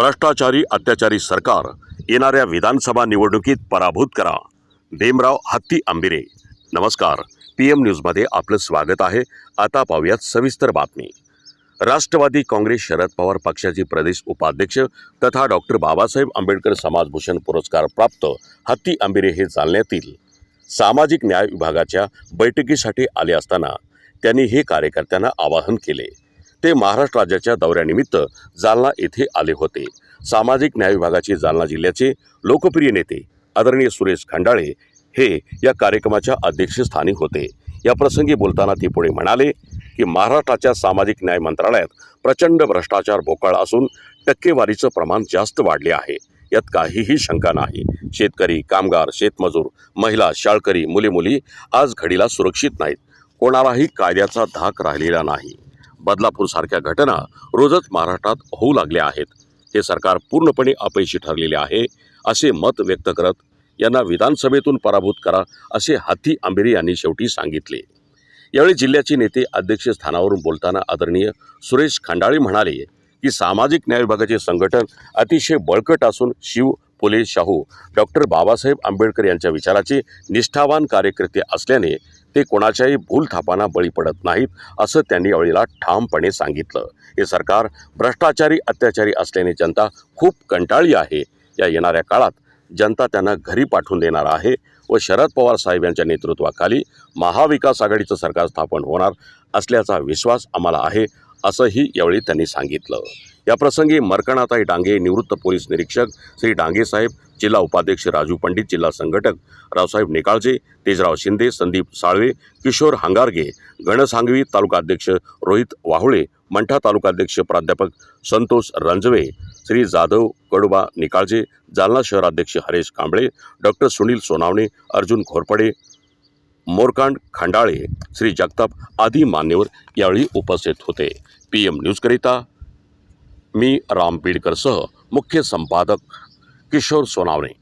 भ्रष्टाचारी अत्याचारी सरकार येणाऱ्या विधानसभा निवडणुकीत पराभूत करा. भीमराव हत्ती आंबिरे. नमस्कार. पी एम न्यूजमध्ये आपलं स्वागत आहे. आता पाहूयात सविस्तर बातमी. राष्ट्रवादी काँग्रेस शरद पवार पक्षाचे प्रदेश उपाध्यक्ष तथा डॉक्टर बाबासाहेब आंबेडकर समाजभूषण पुरस्कार प्राप्त हत्ती आंबिरे हे जालन्यातील सामाजिक न्याय विभागाच्या बैठकीसाठी आले असताना त्यांनी हे कार्यकर्त्यांना आवाहन केले. ते महाराष्ट्र राज्याच्या दौऱ्यानिमित्त जालना येथे आले होते. सामाजिक न्याय विभागाचे जालना जिल्ह्याचे लोकप्रिय नेते आदरणीय सुरेश खंडाळे हे या कार्यक्रमाच्या अध्यक्षस्थानी होते. या प्रसंगी बोलताना ते पुढे म्हणाले की महाराष्ट्राच्या सामाजिक न्याय मंत्रालयात प्रचंड भ्रष्टाचार भोकाळ असून टक्केवारीचं प्रमाण जास्त वाढले आहे. यात काहीही शंका नाही. शेतकरी कामगार शेतमजूर महिला शाळकरी मुली मुली आज घडीला सुरक्षित नाहीत. कोणालाही कायद्याचा धाक राहिलेला नाही. बदलापूरसारख्या घटना रोजच महाराष्ट्रात होऊ लागल्या आहेत. हे सरकार पूर्णपणे अपयशी ठरलेले आहे असे मत व्यक्त करत यांना विधानसभेतून पराभूत करा असे हाती आंबेरी यांनी शेवटी सांगितले. यावेळी जिल्ह्याचे नेते अध्यक्षस्थानावरून बोलताना आदरणीय सुरेश खंडाळे म्हणाले की सामाजिक न्याय विभागाचे संघटन अतिशय बळकट असून शिव फुले शाहू डॉक्टर बाबासाहेब आंबेडकर यांच्या विचाराचे निष्ठावान कार्यकर्ते असल्याने ते कोणाच्याही भूलथापांना बळी पडत नाहीत असं त्यांनी यावेळीला ठामपणे सांगितलं. हे सरकार भ्रष्टाचारी अत्याचारी असल्याने जनता खूप कंटाळली आहे. या येणाऱ्या काळात जनता त्यांना घरी पाठवून देणार आहे व शरद पवार साहेब यांच्या नेतृत्वाखाली महाविकास आघाडीचं सरकार स्थापन होणार असल्याचा विश्वास आम्हाला आहे. असंही यावेळी त्यांनी सांगितलं. याप्रसंगी मर्कणाताई डांगे निवृत्त पोलीस निरीक्षक श्री डांगे साहेब जिल्हा उपाध्यक्ष राजू पंडित जिल्हा संघटक रावसाहेब निकाळजे तेजराव शिंदे संदीप साळवे किशोर हंगारगे गणसांगवी तालुकाध्यक्ष रोहित वाहुळे मंठा तालुकाध्यक्ष प्राध्यापक संतोष रंजवे श्री जाधव कडुबा निकाळजे जालना शहराध्यक्ष हरेश कांबळे डॉक्टर सुनील सोनावणे अर्जुन घोरपडे मोरकांड खंडाळे श्री जगताप आदी मान्यवर यावेळी उपस्थित होते. पी एम न्यूजकरिता मी राम बीडकरसह मुख्य संपादक किशोर सोनावणे.